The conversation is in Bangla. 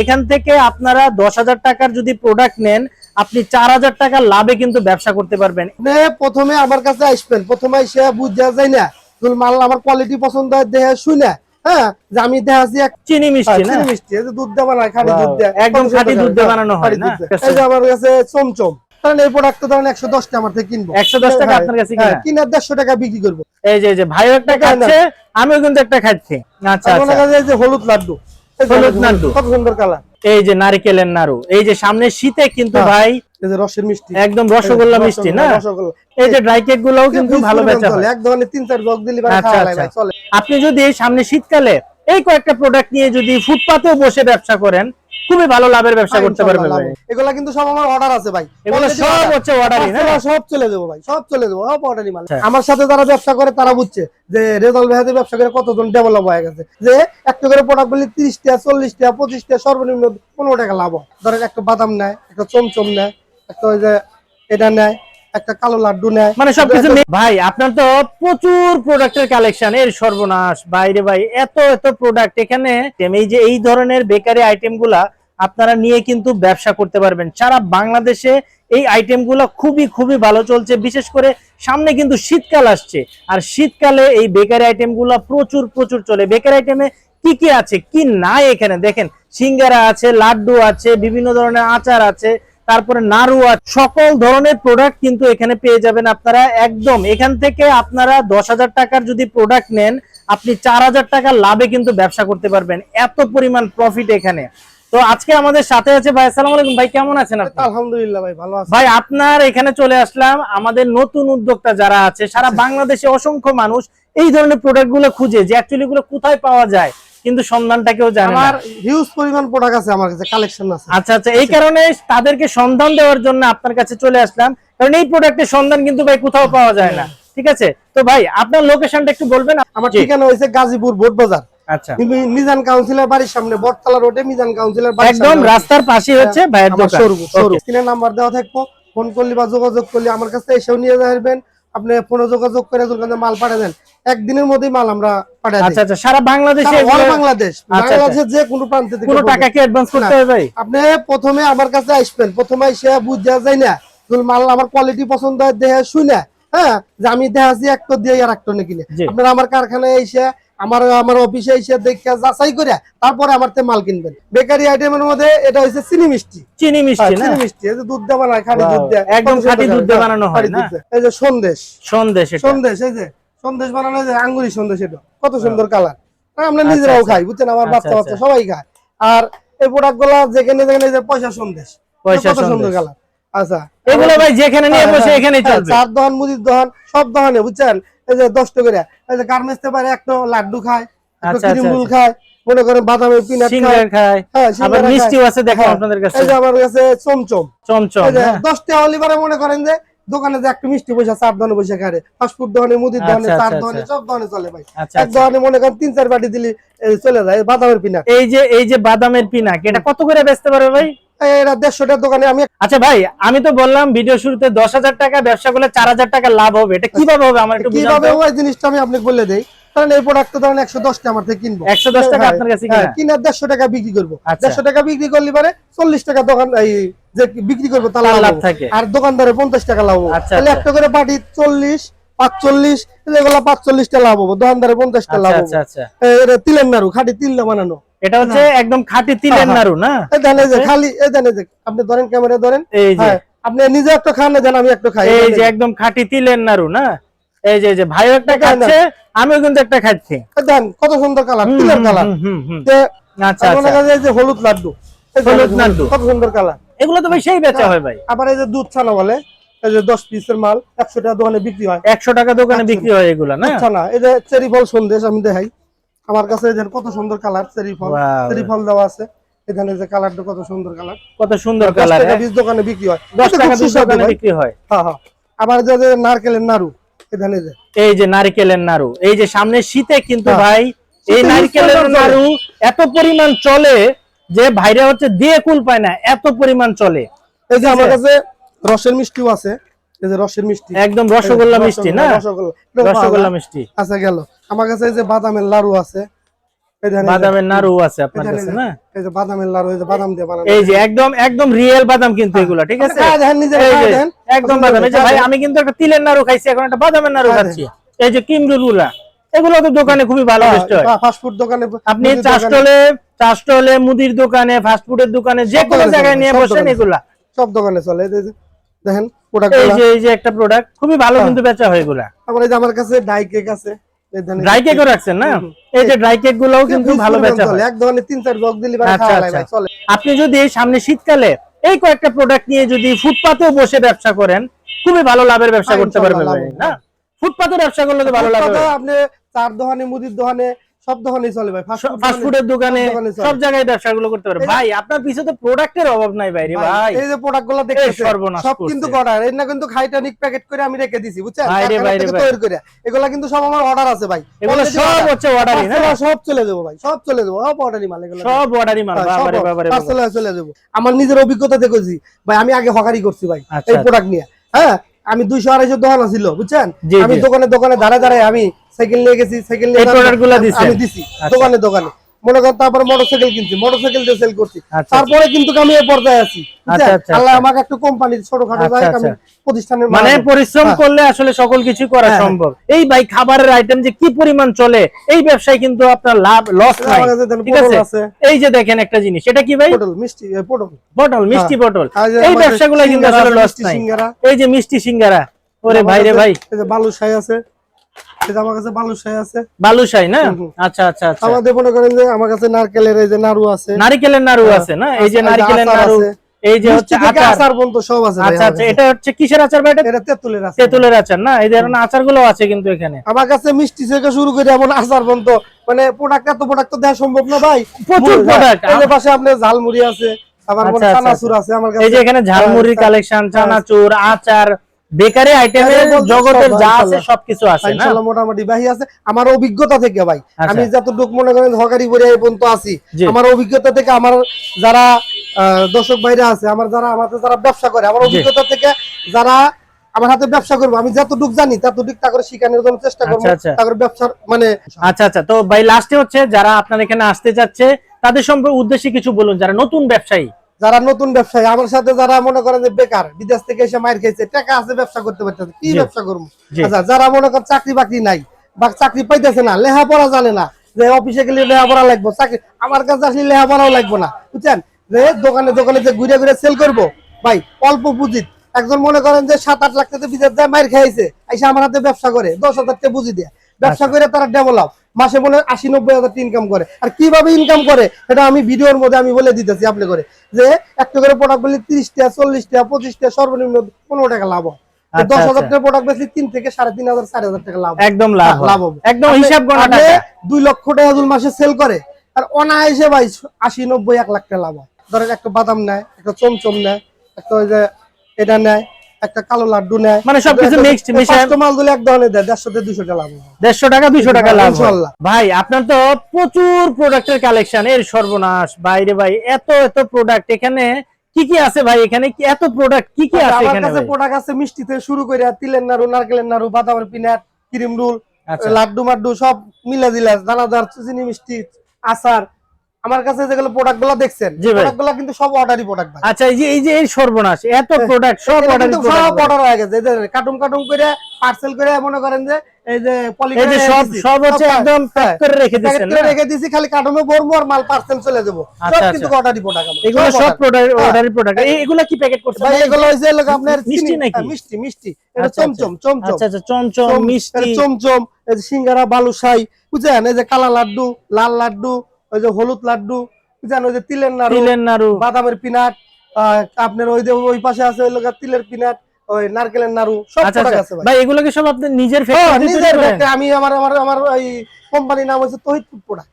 এখান থেকে আপনারা দশ হাজার টাকার যদি প্রোডাক্ট নেন আপনি চার হাজার টাকা লাভে কিন্তু ব্যবসা করতে পারবেন। প্রথমে আমার কাছে আসবেন প্রথমে এসে বুঝা যায় না মাল আমার কোয়ালিটি পছন্দ হয় দেখে শুনে হ্যাঁ আমি দেখাচ্ছি এক চিনি মিষ্টি চিনি মিষ্টি দুধ খাঁটি দুধ দিয়ে একদম খাঁটি দুধ দিয়ে বানানো হয়, না? এই যে আমার কাছে চমচম কারণ এই প্রোডাক্ট ধরেন একশো দশ টাকা আমার থেকে কিনবো। 110 টাকা হ্যাঁ, আপনার কাছে হ্যাঁ, কিনা? দেড়শো টাকা বিক্রি করব। এই যে ভাইও একটা। খাচ্ছে আমিও কিন্তু একটা খাচ্ছি। আচ্ছা মনে আচ্ছা। এই যে হলুদ লাড্ডু এই যে হলুদ কত সুন্দর কালার। এই যে নারকেলের নাড়ু। এই যে সামনে শীতে কিন্তু হ্যাঁ। ভাই এই যে রসের মিষ্টি। একদম রসগোল্লা মিষ্টি না? রসগোল্লা। এই যে ড্রাই কেক গুলাও কিন্তু ভালো বেচা হয়। এক ধরনের তিন চার বক দিলি আচ্ছা, আচ্ছা। ভাই চলে। আপনি যদি এই সামনে শীতকালে এই কয়েকটা প্রোডাক্ট নিয়ে যদি ফুটপাতেও বসে ব্যবসা করেন খুবই ভালো লাভের ব্যবসা করতে পারবে ভাই। এগুলা কিন্তু সব আমার অর্ডার আছে ভাই। এগুলো সব হচ্ছে অর্ডারই না সব চলে দেবো ভাই সব চলে দেবো সব অর্ডারই মাল। আচ্ছা। আমার সাথে যারা ব্যবসা করে তারা বুঝছে যে রেজাল্ট ভাইয়াতে ব্যবসা করে কতজন ডেভেলপ হয়ে গেছে। যে একটা করে প্রোডাক্ট বলি তিরিশ টাকা চল্লিশ টাকা পঁচিশ টাকা সর্বনিম্ন পনেরো টাকা লাভ হয়। ধরেন একটা বাদাম নেয় একটা চমচম নেয় একটা ওই যে এটা নেয় একটা কালো লাড্ডু নেয়। মানে সবকিছু ভাই আপনার তো প্রচুর প্রোডাক্টের কালেকশন এর সর্বনাশ। বাইরে ভাই এত এত প্রোডাক্ট এখানে এই যে এই ধরনের বেকারি আইটেমগুলা আপনারা নিয়ে কিন্তু ব্যবসা করতে পারবেন। সারা বাংলাদেশে এই আইটেমগুলা খুবই খুবই ভালো চলছে। বিশেষ করে সামনে কিন্তু শীতকাল আসছে। আর শীতকালে এই বেকারি আইটেমগুলা প্রচুর প্রচুর চলে। বেকারি আইটেমে কি কি আছে কি নাই এখানে? দেখেন সিঙ্গারা আছে লাড্ডু আছে বিভিন্ন ধরনের আচার আছে। তারপরে আছে সকল ধরনের প্রোডাক্ট কিন্তু এখানে পেয়ে যাবেন আপনারা একদম। এখান থেকে আপনারা দশ হাজার টাকার যদি প্রোডাক্ট নেন আপনি চার হাজার টাকা লাভে কিন্তু ব্যবসা করতে পারবেন। এত পরিমাণ প্রফিট এখানে। তো আজকে আমাদের সাথে আছে ভাই আসসালামু আলাইকুম। ভাই কেমন আছেন আপনি? আলহামদুলিল্লাহ ভাই ভালো আছে। ভাই আপনার এখানে চলে আসলাম। আমাদের নতুন উদ্যোক্তা যারা আছে সারা বাংলাদেশে অসংখ্য মানুষ এই ধরনের প্রোডাক্টগুলো খুঁজে যে অ্যাকচুয়ালি গুলো কোথায় পাওয়া যায়। কিন্তু সন্ধানটা কেউ জানে আমার হিউজ পরিমাণ প্রোডাক্ট আছে আমার কাছে কালেকশন আছে। আচ্ছা আচ্ছা এই কারণে তাদেরকে সন্ধান দেওয়ার জন্য আপনার কাছে চলে আসলাম। কারণ এই প্রোডাক্টের সন্ধান কিন্তু ভাই কোথাও পাওয়া যায় না। ঠিক আছে? তো ভাই আপনার লোকেশনটা একটু বলবেন। আমার ঠিকানা হয়েছে গাজীপুর বোট বাজার। আচ্ছা। মিজান কাউন্সিলের বাড়ির সামনে বটতলা রোডে মিজান কাউন্সিলের বাড়ির একদম রাস্তার পাশে হচ্ছে ভাইয়ের দোকান। শোরুম শোরুম নাম্বার দেওয়া থাকব ফোন করলে বা যোগাযোগ করলে আমার কাছে এসেও নিয়ে যাবেন আপনি ফোনে যোগাযোগ করে দোকানে মাল পাঠিয়ে দেন একদিনের মধ্যেই মাল আমরা পাঠিয়ে আচ্ছা আচ্ছা সারা বাংলাদেশে অল বাংলাদেশ বাংলাদেশে বাংলাদেশের যে কোনো প্রান্তে থেকে কোনো টাকা কি অ্যাডভান্স করতে। হবে ভাই আপনি প্রথমে আমার কাছে আসবেন প্রথমে এসে বুঝা যায় না মাল আমার কোয়ালিটি পছন্দ হয় দেখে শুনে হ্যাঁ যে আমি একটা দিয়ে আর কিনে আপনারা আমার কারখানায় এসে আমার আমার অফিসে এসে দেখে যাচাই করে তারপরে আমার তে মাল কিনবেন। বেকারি আইটেমের মধ্যে এটা হচ্ছে চিনি মিষ্টি। চিনি মিষ্টি চিনি মিষ্টি এই যে দুধ বানায় খাঁটি দুধ একদম খাঁটি দুধ দিয়ে বানানো হয়, না? এই যে সন্দেশ। সন্দেশ এটা। সন্দেশ এই যে সন্দেশ বানানো যে আঙ্গুরি সন্দেশ এটা। কত সুন্দর কালার। আমরা আচ্ছা, নিজেরাও আচ্ছা। খাই বুঝছেন? আমার বাচ্চা বাচ্চা আচ্ছা। সবাই খায়। আর এই প্রোডাক্টগুলা যেখানে যেখানে যে পয়সা সন্দেশ। পয়সা কত সুন্দর। কালার। আচ্ছা। এগুলো ভাই যেখানে নিয়ে হ্যাঁ, বসে হ্যাঁ, এখানেই হ্যাঁ, চলবে। চার দহন মুদির দহন সব দহনে বুঝছেন? এই যে দশ টাকা করে। এই যে গার্মেন্টস পারে একটা লাড্ডু খায় একটা আচ্ছা, আচ্ছা। খায় মনে করেন বাদামের পিনাট খায়। সিঙ্গার আবার মিষ্টিও আছে দেখো আপনাদের কাছে। এই যে আমার কাছে চমচম। দশটা হলে পরে মনে করেন যে দোকানে যে একটা মিষ্টি পয়সা চার ধনে পয়সা খায় ফাস্টফুড ধনে মুদির দোকানে আচ্ছা, চার ধনে সব ধনে চলে ভাই। আচ্ছা এক আচ্ছা। মনে করেন তিন চার বাটি দিলি চলে যায় বাদামের পিনাক। এই যে এই যে বাদামের পিনাক এটা কত করে বেচতে পারবে ভাই? দেড়শোটার দোকানে আমি আচ্ছা ভাই আমি তো বললাম ভিডিও শুরুতে দশ হাজার টাকা ব্যবসা করলে চার হাজার টাকা লাভ হবে। এটা কীভাবে হবে? আমার কীভাবে ওই জিনিসটা আমি আপনাকে বলে দেই। কারণ এই প্রোডাক্ট ধরেন একশো দশ টাকা আমার থেকে কিনবো। একশো দশ টাকা হ্যাঁ, আপনার কাছে হ্যাঁ, কিনা? দেড়শো টাকা বিক্রি করব। আচ্ছা। দেড়শো টাকা বিক্রি করলে পরে চল্লিশ টাকা দোকান এই যে বিক্রি করব তার লাভ থাকে। আর দোকানদারে পঞ্চাশ টাকা লাভ আচ্ছা, তাহলে আচ্ছা। একটা করে পাটি চল্লিশ পাঁচচল্লিশ এগুলো পাঁচচল্লিশ টাকা লাভ হব। দোকানদারে পঞ্চাশ টাকা লাভ হবে। এটা তিলের নাড়ু খাটি তিল বানানো। এটা হচ্ছে একদম খাঁটি তিলের হ্যাঁ। নাড়ু না? এই যে খালি এই দেন যে আপনি ধরেন ক্যামেরা ধরেন। এই যে। আপনি নিজে একটা খান না দেন আমি একটা খাই। এই যে একদম খাঁটি তিলের নাড়ু না? এই যে যে ভাইও একটা খাচ্ছে আমিও কিন্তু একটা খাচ্ছি। দেন কত সুন্দর কালার তিলের কালার। আচ্ছা মনে আচ্ছা। করেন এই যে হলুদ লাড্ডু হলুদ লাড্ডু। কত সুন্দর কালার। এগুলো তো ভাই সেই বেচা হয় ভাই। আবার এই যে দুধ ছানা বলে এই যে দশ পিসের মাল একশো টাকা দোকানে বিক্রি হয়। একশো টাকা দোকানে আচ্ছা। বিক্রি হয় এগুলা না? ছানা এই যে চেরি ফল সন্দেশ আমি দেখাই। আমার কাছে যে কত সুন্দর কালার চেরি ফল। চেরি ফল দেওয়া আছে। এখানে যে কালারটা কত সুন্দর কালার। কত সুন্দর কালার টাকা পিস দোকানে বিক্রি হয়। দশ এটা টাকা খুব পিস সুস্বাদু দোকানে বিক্রি হয়। হ্যাঁ হ্যাঁ। আবার যে নারকেলের নাড়ু। এই যে নারকেলের নাড়ু এই যে সামনে শীতে কিন্তু হ্যাঁ। ভাই এই নারকেলের নাড়ু এত পরিমাণ চলে যে ভাইরা হচ্ছে দিয়ে কুল পায় না এত পরিমাণ চলে। এই যে আমার কাছে রসের মিষ্টিও আছে এই যে রসের মিষ্টি। একদম রসগোল্লা মিষ্টি না? রসগোল্লা। রসগোল্লা মিষ্টি। আচ্ছা গেল। আমার কাছে এই যে বাদামের লাড়ু আছে বাদামের নাড়ু আছে আপনার কাছে না? এই যে বাদামের লাড়ু এই যে বাদাম দিয়ে বানানো। এই যে একদম একদম রিয়েল বাদাম কিন্তু এগুলো ঠিক আছে? দেখেন নিজে দেখেন। একদম বাদাম এই যে ভাই আমি কিন্তু একটা তিলের নাড়ু খাইছি এখন একটা বাদামের নাড়ু খাচ্ছি। এই যে এগুলো তো দোকানে খুবই ভালো টেস্ট হয়। ফাস্ট ফুড দোকানে আপনি মুদির চা দোকানে, স্টলে চা মুদির দোকানে ফাস্ট ফুডের দোকানে যে কোনো জায়গায় নিয়ে বসেন এগুলা। সব দোকানে চলে দেখেন প্রোডাক্ট এই যে এই যে একটা প্রোডাক্ট খুবই ভালো হ্যাঁ। কিন্তু বেচা হয় এগুলা। তারপরে এই যে আমার কাছে ডাই কেক আছে। ড্রাই কেকও রাখছেন না? এই যে ড্রাই কেক গুলাও কিন্তু ভালো বেচা হয়। এক ধরনের তিন চার বক দিলি আচ্ছা, আচ্ছা। চলে। আপনি যদি সামনে শীতকালে এই কয়েকটা প্রোডাক্ট নিয়ে যদি ফুটপাতেও বসে ব্যবসা করেন খুবই ভালো লাভের ব্যবসা হ্যাঁ, করতে পারবেন না? ফুটপাতে ব্যবসা করলে তো ভালো লাভ হবে আপনি চার দোকানে মুদির দোকানে সব দোকানেই চলে ভাই ফাস্ট ফুডের দোকানে সব দোকানে চলে। জায়গায় ব্যবসা গুলো করতে যে- ভাই আপনার পিছে তো প্রোডাক্টের অভাব নাই ভাই ভাই এই যে প্রোডাক্টগুলো দেখতেছেন সব কিন্তু অর্ডার এর না কিন্তু হাইটানিক প্যাকেট করে আমি রেখে দিছি বুঝছেন। তৈরি করে। এগুলা কিন্তু সব আমার অর্ডার আছে ভাই। এগুলো সব হচ্ছে অর্ডারই Parcel সব চলে যাব ভাই সব চলে যাব সব অর্ডারই মাল এগুলো সব অর্ডারই মাল হ্যাঁ, বাবারে বাবারে এ চলে যাব আমার নিজের অভিজ্ঞতা দেখেছি। ভাই আমি আগে হকারি করছি ভাই আচ্ছা, এই আচ্ছা। প্রোডাক্ট নিয়ে। হ্যাঁ? আমি দুইশো আড়াইশো দোকান ছিল বুঝছেন আমি। দোকানে দোকানে দাঁড়ায় দাঁড়ায় আমি সাইকেল নিয়ে গেছি সাইকেল নিয়ে? আমি দিছি আচ্ছা। দোকানে দোকানে মনে করেন তারপর মোটরসাইকেল কিনছি মোটরসাইকেল দিয়ে সেল করছি। আচ্ছা, তারপরে কিন্তু আমি এই পর্যায়ে আছি? আচ্ছা, আচ্ছা, আল্লাহ আচ্ছা। আমাকে একটা কোম্পানির ছোটখাটো আচ্ছা, আচ্ছা। প্রতিষ্ঠানের মানে পরিশ্রম হ্যাঁ। করলে আসলে সকল কিছু করা হ্যাঁ, সম্ভব। এই ভাই খাবারের আইটেম যে কি পরিমাণ চলে এই ব্যবসায় কিন্তু আপনার লাভ লস নাই। কাছে দেখেন ঠিক আছে? এই যে দেখেন একটা জিনিস এটা কি ভাই? পটল মিষ্টি এ, পটল। পটল মিষ্টি পটল। এই ব্যবসাগুলো কিন্তু আসলে লস নাই। সিঙ্গারা। এই যে মিষ্টি সিঙ্গারা ওরে ভাই রে ভাই। এই যে বালুশাই আছে। এই আমার কাছে বালুশাই আছে। বালুশাই না? হুম, হুম। আচ্ছা আচ্ছা আচ্ছা। আমাদের মনে করেন যে আমার কাছে নারকেলের এই যে নাড়ু আছে। নারিকেলের নাড়ু হ্যাঁ। আছে না? এই যে আচার- নাড়ু এই যে হচ্ছে আচার। আচার সব আছে আচ্ছা আচ্ছা এটা হচ্ছে কিসের আচার ভাই এটা? এটা তেঁতুলের আচার। তেঁতুলের আচার না? এই ধরনের আচারগুলো আছে কিন্তু এখানে। আমার কাছে মিষ্টি থেকে শুরু করে এমন আচার পর্যন্ত মানে প্রোডাক্ট এত প্রোডাক্ট তো দেওয়া সম্ভব না ভাই। প্রচুর product। পাশে আপনার ঝালমুড়ি আছে আবার আচ্ছা, আচ্ছা, চানাচুর আছে আমার কাছে এই যে এখানে ঝালমুড়ির হ্যাঁ, কালেকশন চানাচুর আচার বেকারি আইটেমের জগতের যা আছে সবকিছু আছে না? ইনশাল্লাহ মোটামুটি ভাই আছে। আমার অভিজ্ঞতা থেকে ভাই আচ্ছা। আমি যতটুকু মনে করেন হকারি করে এই পর্যন্ত আছি। আমার অভিজ্ঞতা থেকে আমার যারা দর্শক ভাইরা আছে আমার যারা আমাদের যারা ব্যবসা করে আমার অভিজ্ঞতা থেকে যারা আমার হাতে ব্যবসা করব আমি যতটুকু জানি ততটুকু তা করে শিখানোর জন্য চেষ্টা করব আচ্ছা, আচ্ছা। তা করে ব্যবসার মানে আচ্ছা আচ্ছা। তো ভাই লাস্টে হচ্ছে যারা আপনার এখানে আসতে যাচ্ছে তাদের সম্পর্কে উদ্দেশ্যে কিছু বলুন যারা নতুন ব্যবসায়ী। যারা নতুন ব্যবসায়ী আমার সাথে যারা মনে করেন যে বেকার বিদেশ থেকে এসে মায়ের খেয়েছে টাকা আছে ব্যবসা করতে পারতেছে কি ব্যবসা করব? আচ্ছা যারা মনে করেন চাকরি বাকরি নাই বা চাকরি পাইতেছে না লেখাপড়া জানে না যে অফিসে গেলে লেখাপড়া লাগবে চাকরি আমার কাছে আসলে লেখাপড়াও লাগবে না বুঝছেন? যে দোকানে দোকানে যে ঘুরে ঘুরে সেল করব ভাই অল্প পুঁজিত একজন মনে করেন যে সাত আট লাখ টাকা বিদেশ যায় মায়ের খাইছে এসে আমার হাতে ব্যবসা করে দশ হাজার টাকা পুঁজি দেয়। ব্যবসা আচ্ছা। করে তারা ডেভেলপ মাসে মনে হয় আশি নব্বই হাজার ইনকাম করে। আর কীভাবে ইনকাম করে? এটা আমি ভিডিওর মধ্যে আমি বলে দিতেছি আপনি করে। যে একটা করে প্রোডাক্ট বলি তিরিশ টাকা চল্লিশ টাকা পঁচিশ টাকা সর্বনিম্ন পনেরো টাকা লাভ হয়। আচ্ছা, দশ হাজার আচ্ছা। টাকা প্রোডাক্ট বেশি তিন থেকে সাড়ে তিন হাজার চার হাজার টাকা লাভ একদম লাভ লাভ হবে। একদম হিসাব গণনা দুই লক্ষ টাকা দুই মাসে সেল করে আর অনায়াসে ভাই আশি নব্বই এক লাখ টাকা লাভ হয়। ধরেন একটা বাদাম নেয় একটা চমচম নেয় একটা ওই যে এটা নেয় একটা কালো লাড্ডু নেয়। মানে সবকিছু mixed, মিশায়- মাল দিলে এক ধরনের দেয় দেড়শো থেকে দুশো টাকা লাভ হয় দেড়শো টাকা দুইশো টাকা লাভ। ইনশাআল্লাহ। ভাই আপনার তো প্রচুর প্রোডাক্টের কালেকশন এর সর্বনাশ। বাইরে ভাই এত এত প্রোডাক্ট এখানে কি কি আছে ভাই? এখানে কি এত প্রোডাক্ট কি কি আছে এখানে আমার কাছে প্রোডাক্ট আছে মিষ্টি থেকে শুরু করে তিলের নাড়ু নারকেলের নাড়ু বাদামের পিনাট ক্রিম রোল আচ্ছা। লাড্ডু মাড্ডু সব মিলে দিলে দানাদার চিনি মিষ্টি আচার। আমার কাছে যেগুলো প্রোডাক্টগুলো দেখছেন প্রোডাক্টগুলো কিন্তু সব অর্ডারই প্রোডাক্ট ভাই। আচ্ছা এই যে এই যে এই সর্বনাশ এত প্রোডাক্ট সব এটা অর্ডার সব অর্ডার হয়ে গেছে। কার্টুন কার্টুন করে পার্সেল করে মনে করেন যে এই যে পলি সব সব হচ্ছে একদম প্যাক করে রেখে দিছি খালি কার্টুনে ভরবো আর মাল পার্সেল চলে যাব। সব আচ্ছা, কিন্তু আচ্ছা। প্রোডাক্ট এগুলো সব প্রোডাক্ট হ্যাঁ। অর্ডারি প্রোডাক্ট এগুলো কি প্যাকেট করছেন ভাই ভাই? এগুলো হইছে লোক আপনার মিষ্টি নাকি? হ্যাঁ, মিষ্টি মিষ্টি। এটা আচ্ছা। চমচম চমচম। আচ্ছা আচ্ছা চমচম মিষ্টি। চমচম। এই যে সিঙ্গারা বালুশাই বুঝছেন? এই যে কালা লাড্ডু লাল লাড্ডু ওই যে হলুদ লাড্ডু জানো যে তিলের নাড়ু তিলের নাড়ু। বাদামের পিনাট আপনার ওই যে ওই পাশে আছে ওই লোকের তিলের পিনাট ওই নারকেলের নাড়ু সব আচ্ছা আচ্ছা। আছে ভাই। ভাই এগুলো কি সব আপনি নিজের ফ্যাক্টরি নিজের আমি আমার আমার আমার ওই কোম্পানির নাম হচ্ছে তহিদ প্রোডাক্ট